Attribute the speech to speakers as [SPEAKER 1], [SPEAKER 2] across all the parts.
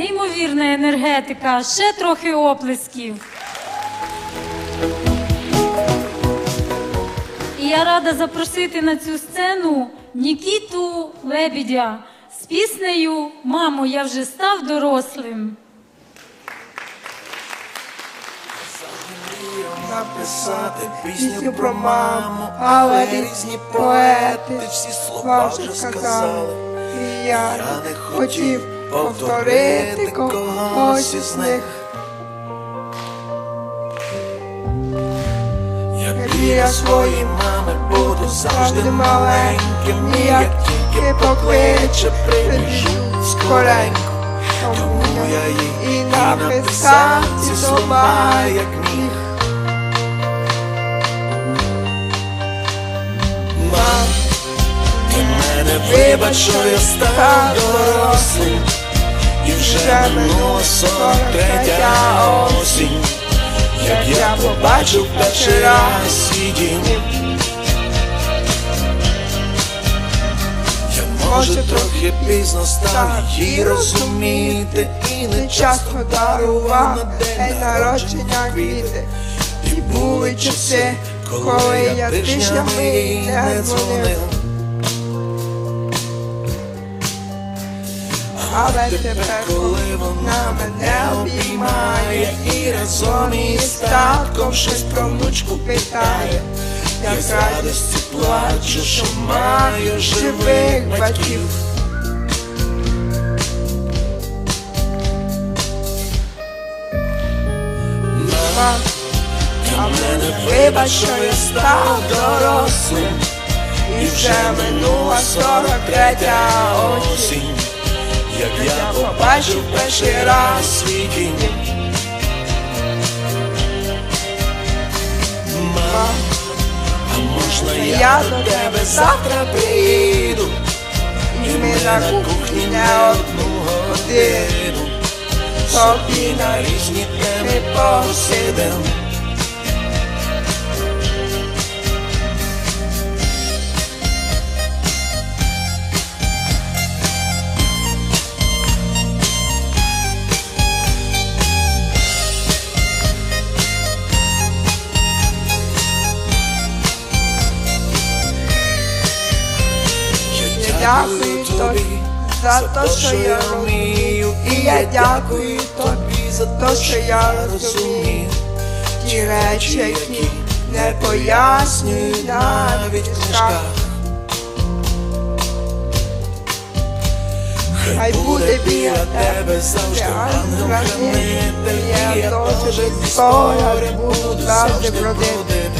[SPEAKER 1] неймовірна енергетика, ще трохи оплесків. І я рада запросити на цю сцену Нікіту Лебідя з піснею Мамо, я вже став дорослим.
[SPEAKER 2] Написати пісню про маму, але різні поети всі слова вже сказали. І я не хотів повторити когось із них. Як біля своєї мами буду завжди маленьким, і як тільки покличе, прибіжу скоренько. Тому я їй і написав ці слова, як міг. Мам, ти мене вибач, що я став дорослим вже минула сорок третя осінь. Як я побачив перший раз дім. Я може трохи пізно став її розуміти І не часто дарував на день народження квіти. І були часи, коли я тижнями не дзвонив Але тепер, коли вона мене обіймає І разом із татком щось про внучку питає Я з радості плачу, що маю живих батьків Мама, а мене вибач, що я став дорослим. І вже минула сорок третя осінь Як я побачив перший раз свій дім Мам, а можна я до тебе завтра приїду І ми на кухні не одну годину. Собі на різні теми посидим дякую тобі за те, що я розумію, і я дякую тобі за те, що я розумію. ті речі, які не пояснюю навіть в книжках. Хай буде біля тебе завжди ангел-хранитель, я теж від горя буду завжди бродити,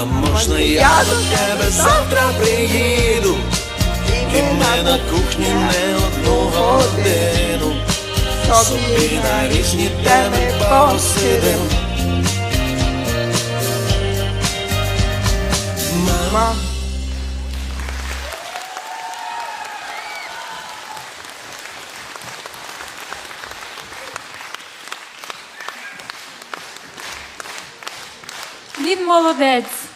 [SPEAKER 2] А можна я до тебе завтра приїду? І ми на кухні не одну годину Собі на різні теми посидим Мама
[SPEAKER 1] Він молодець.